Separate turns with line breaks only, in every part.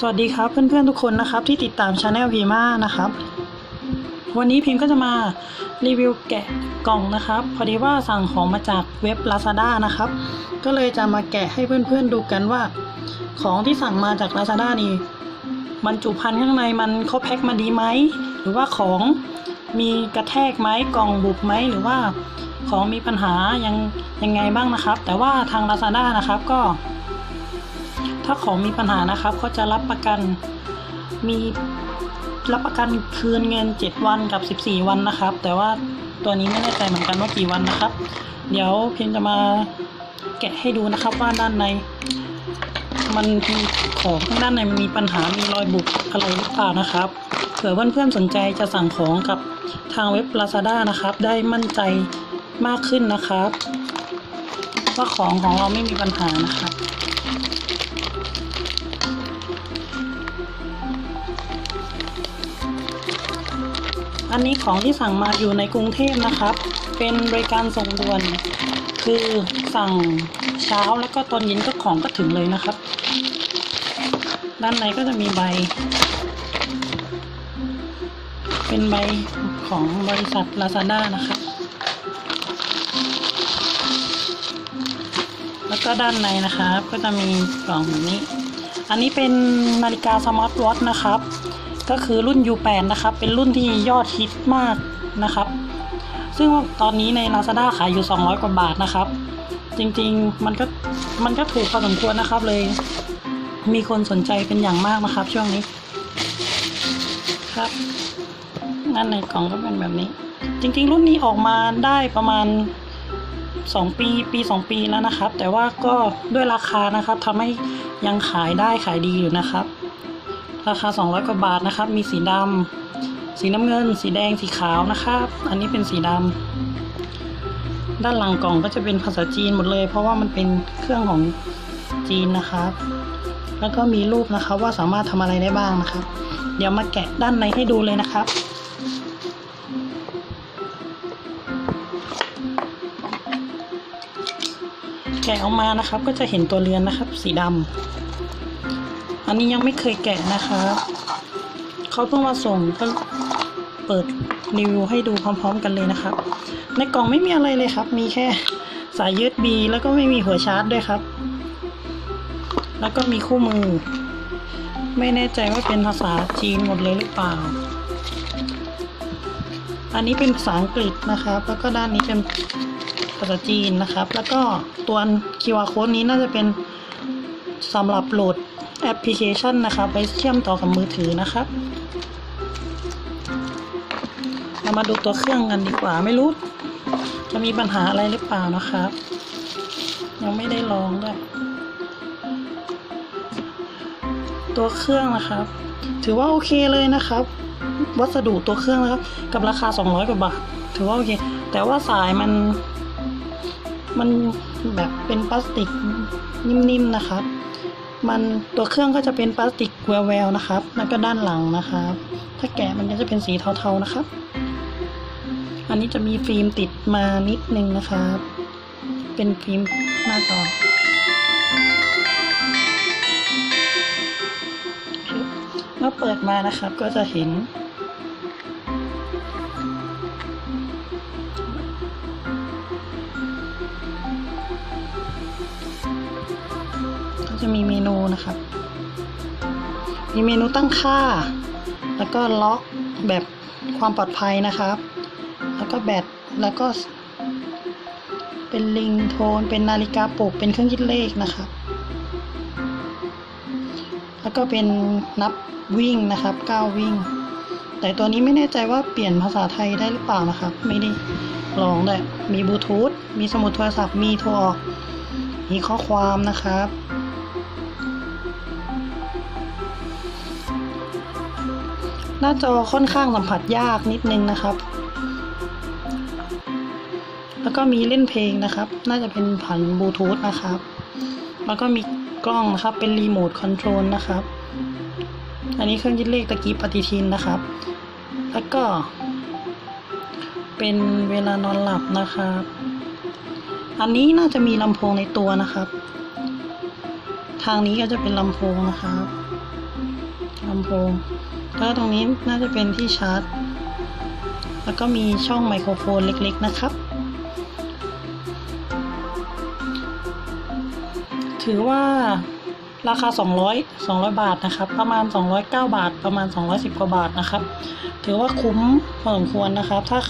สวัสดีครับเพื่อนๆทุกคนนะครับที่ติดตามช anel พีมานะครับ วันนี้พิมพ์ก็จะมารีวิวแกะกล่องนะครับ พอดีว่าสั่งของมาจากเว็บ Lazada นะครับ ก็เลยจะมาแกะให้เพื่อนๆดูกันว่า ของที่สั่งมาจาก Lazada นี่บรรจุภัณฑ์ข้างในมันเขาแพ็คมาดีไหมหรือว่าของมีกระแทกไหมกล่องบุบไหมหรือว่าของมีปัญหายังยังไงบ้างนะครับ แต่ว่าทาง Lazada นะครับก็ ถ้าของมีปัญหานะครับเขาจะรับประกันมีรับประกันคืนเงิน 7 วันกับ 14 วันนะครับ แต่ว่าตัวนี้ไม่แน่ใจเหมือนกันว่ากี่วันนะครับ เดี๋ยวเพียงจะมาแกะให้ดูนะครับว่าด้านใน มันมีของข้างด้านในมันมีปัญหามีรอยบุบอะไรหรือเปล่านะครับเผื่อเพื่อนๆสนใจจะสั่งของกับทางเว็บ Lazada นะครับ ได้มั่นใจมากขึ้นนะครับ ว่าของของเราไม่มีปัญหานะครับ อันนี้ของที่สั่งมาอยู่ในกรุงเทพนะครับ เป็นบริการส่งด่วน คือสั่งเช้าแล้วก็ตอนเย็นก็ของก็ถึงเลยนะครับ ด้านในก็จะมีใบ เป็นใบของบริษัท Lazada นะครับ แล้วก็ด้านในนะครับ ก็จะมีกล่องแบบนี้ อันนี้เป็นนาฬิกาสมาร์ทวอทนะครับ ก็คือรุ่น U8 นะครับ เป็นรุ่นที่ยอดฮิตมากนะครับ ซึ่งตอนนี้ใน Lazada ขายอยู่ 200 กว่าบาทนะครับ จริงๆมันก็มันก็ถูกพอสมควรนะครับเลย มีคนสนใจเป็นอย่างมากนะครับ ช่วงนี้ครับนั่นในกล่องก็เป็นแบบนี้ จริงๆ รุ่นนี้ออกมาได้ประมาณ 2 ปีปี 2 ปีแล้วนะครับ แต่ว่าก็ด้วยราคานะครับทำให้ยังขายได้ขายดีอยู่นะครับ ราคา 200 กว่าบาทนะครับ มีสีดำสีน้ำเงิน สีแดงสีขาวนะครับ อันนี้เป็นสีดำด้านหลังกล่องก็จะเป็นภาษาจีนหมดเลย เพราะว่ามันเป็นเครื่องของจีนนะครับ แล้วก็มีรูปนะครับว่าสามารถทำอะไรได้บ้างนะครับ เดี๋ยวมาแกะด้านในให้ดูเลยนะครับแกะออกมานะครับก็จะเห็นตัวเรือนนะครับ สีดำ นนี้ยังไม่เคยแกะนะครับเขาเพิ่งมาส่งก็เปิดรีวิวให้ดูพร้อม ๆ กันเลยนะครับ ในกล่องไม่มีอะไรเลยครับ มีแค่สาย USB แล้วก็ไม่มีหัวชาร์จด้วยครับ แล้วก็มีคู่มือ ไม่แน่ใจว่าเป็นภาษาจีนหมดเลยหรือเปล่า อันนี้เป็นภาษาอังกฤษนะครับ แล้วก็ด้านนี้เป็นภาษาจีนนะครับ แล้วก็ตัว QR code นี้น่าจะเป็น สำหรับโหลดแอปพลิเคชันนะครับไปเชื่อมต่อกับมือถือนะครับเรามาดูตัวเครื่องกันดีกว่าไม่รู้ จะมีปัญหาอะไรหรือเปล่านะครับ ยังไม่ได้ลองด้วยตัวเครื่องนะครับ ถือว่าโอเคเลยนะครับ วัสดุตัวเครื่องนะครับ กับราคา 200กว่าบาทถือว่าโอเค แต่ว่าสายมันมันแบบเป็นพลาสติกนิ่มๆนะครับ มันตัวเครื่องก็จะเป็นพลาสติกแววๆนะครับ แล้วก็ด้านหลังนะครับ ถ้าแกะมันก็จะเป็นสีเทาๆนะครับ อันนี้จะมีฟิล์มติดมานิดนึงนะครับ เป็นฟิล์มหน้าจอเมื่อเปิดมานะครับก็จะเห็น ก็จะมีเมนูนะครับ มีเมนูตั้งค่า แล้วก็ล็อกแบบความปลอดภัยนะครับ แล้วก็แบต แล้วก็ เป็นลิงโทน เป็นนาฬิกาปลุก เป็นเครื่องคิดเลขนะครับ แล้วก็เป็นนับวิ่งนะครับก้าววิ่ง แต่ตัวนี้ไม่แน่ใจว่าเปลี่ยนภาษาไทยได้หรือเปล่านะครับ ไม่ได้ลองเลยมีบลูทูธ มีสมุดโทรศัพท์ มีโทรออก มีข้อความนะครับ น้าจอค่อนข้างสัมผัสยากนิดนึงนะครับ แล้วก็มีเล่นเพลงนะครับ น่าจะเป็นผ่านบลูทูธนะครับ แล้วก็มีกล้องนะครับ เป็นรีโมทคอนโทรลนะครับ อันนี้เครื่องยึดเลขตะกี้ปฏิทินนะครับ แล้วก็ เป็นเวลานอนหลับนะครับ อันนี้น่าจะมีลำโพงในตัวนะครับ ทางนี้ก็จะเป็นลำโพงนะครับลำโพง แล้วตรงนี้น่าจะเป็นที่ชาร์จ แล้วก็มีช่องไมโครโฟนเล็กๆนะครับ ถือว่าราคา 200 200 บาทนะครับ ประมาณ 209 บาท ประมาณ 210 กว่าบาทนะครับ ถือว่าคุ้มพอสมควรนะครับ ถ้า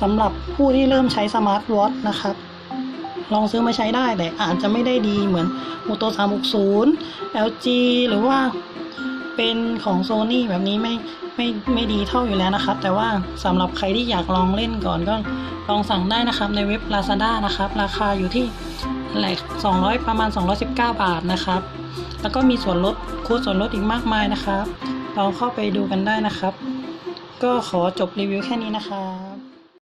สำหรับผู้ที่เริ่มใช้สมาร์ทวอทนะครับ ลองซื้อมาใช้ได้แต่อาจจะไม่ได้ดีเหมือน Moto 360 LG หรือว่า เป็นของ Sony แบบนี้ไม่ไม่ไม่ดีเท่าอยู่แล้วนะครับ แต่ว่าสำหรับใครที่อยากลองเล่นก่อนก็ลองสั่งได้นะครับในเว็บ Lazada นะครับ ราคาอยู่ที่หลาย200 ประมาณ 219 บาทนะครับ แล้วก็มีส่วนลดโค้ดส่วนลดอีกมากมายนะครับลองเข้าไปดูกันได้นะครับ ก็ขอจบรีวิวแค่นี้นะครับ